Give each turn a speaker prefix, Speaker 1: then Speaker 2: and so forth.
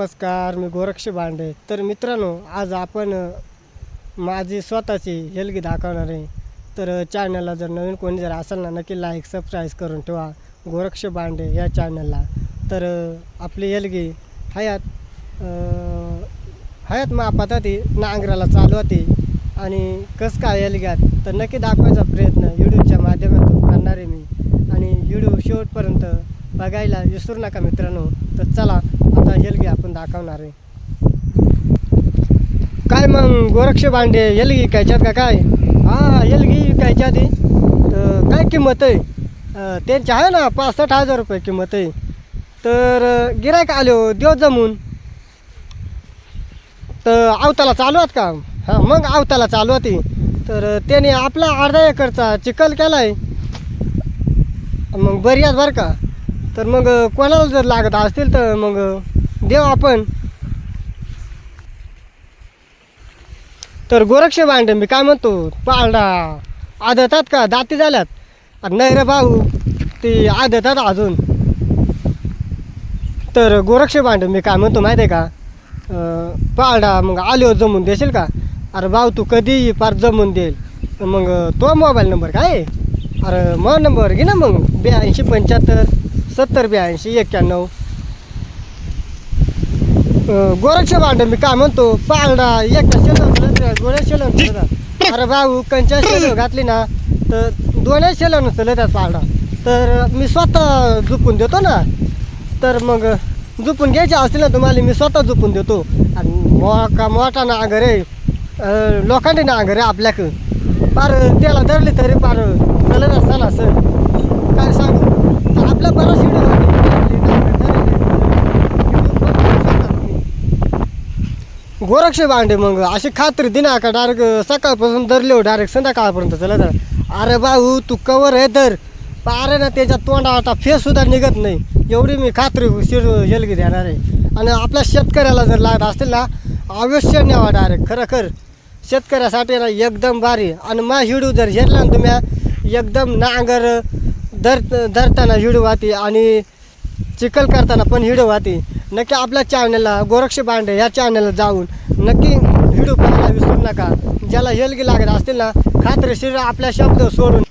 Speaker 1: नमस्कार मी गोरक्ष भांडे. तर मित्रांनो आज आपण माझी स्वतःची हेलगी दाखवणार आहे. तर चॅनलला जर नवीन कोणी जर असेल ना नक्की लाईक सबस्क्राईब करून ठेवा. गोरक्ष भांडे या चॅनलला तर आपली हेलगी हयात हयात मापात ती नांगराला चालू होती आणि कसं काय हेलग्यात? तर नक्की दाखवायचा प्रयत्न यूट्यूबच्या माध्यमातून करणार आहे मी. आणि व्हिडिओ शेवटपर्यंत बघायला विसरू नका मित्रांनो. तर चला आता हेलगी दाखवणार आहे. काय मग गोरक्ष भांडे हेलगी विकायच्यात का काय? हा येल गी कायच्यात तर काय किंमत आहे? त्यांची आहे ना पासष्ट हजार रुपये किंमत आहे. तर गिरायक आले हो देव जमून. तर आवताला चालू आहेत का? हां मग आवताला चालू होती तर त्याने आपला अर्धा एकरचा चिखल केला आहे मग बरी आहेत बरं का? तर मग कोणाला जर लागत असतील तर मग देऊ आपण. तर गोरक्ष भांडे मी काय म्हणतो? पाळडा आदतात का? दाती झाल्यात. नाही रे भाऊ ती आदतात अजून. तर गोरक्ष भांडे मी काय म्हणतो माहिती आहे का पाळडा मग आलो जमून देशील का? अरे भाऊ तू कधी पार जमून देईल. मग तो मोबाईल नंबर काय अरे मग नंबर घे ना मग. ब्याऐंशी पंच्याहत्तर सत्तर ब्याऐंशी एक्क्याण्णव. गोरक्ष भांडे मी काय म्हणतो? पालडा एकटा शेलव गोळ्या शेलव अरे भाऊ कंच्या शेलव घातली ना तर दोन्ही शेलव नसलं त्या पालडा तर मी स्वतः झुपून देतो ना. तर मग झुपून घ्यायचे असतील ना तुम्हाला मी स्वतः झुपून देतो. आणि मोका मोठा नांगर आहे. अं, लोखंडी नांगर आहे आपल्याकडं. पार त्याला धरली तरी पार चलत असताना सर काय सांगू तर आपला बराच व्हिडिओ गोरक्ष भांडे मग. अशी खात्री दिना का? डायरेक्ट सकाळपासून धरले हो डायरेक्ट संध्याकाळपर्यंत. चला तर अरे भाऊ तू कवर आहे तर अरे ना त्याच्या तोंडा आता फेससुद्धा निघत नाही. एवढी मी खात्री शिर हेलगी देणार आहे. आणि आपल्या शेतकऱ्याला जर लागत असतील ना अवश्य न्यावा डायरेक्ट खरं शेतकऱ्यासाठी ना एकदम भारी. आणि मा हिडू जर घेतला ना तुम्ही एकदम नांगर धर धरताना हिडू वाहती आणि चिखल करताना पण हिडू वाहती नक्की आपल्या चॅनलला गोरक्ष बांडे या चॅनलला जाऊन नक्की व्हिडिओ पाहायला विसरू नका. ज्याला हेलगी लागत असतील ना खात्रीशीर आपल्या शब्द सोडून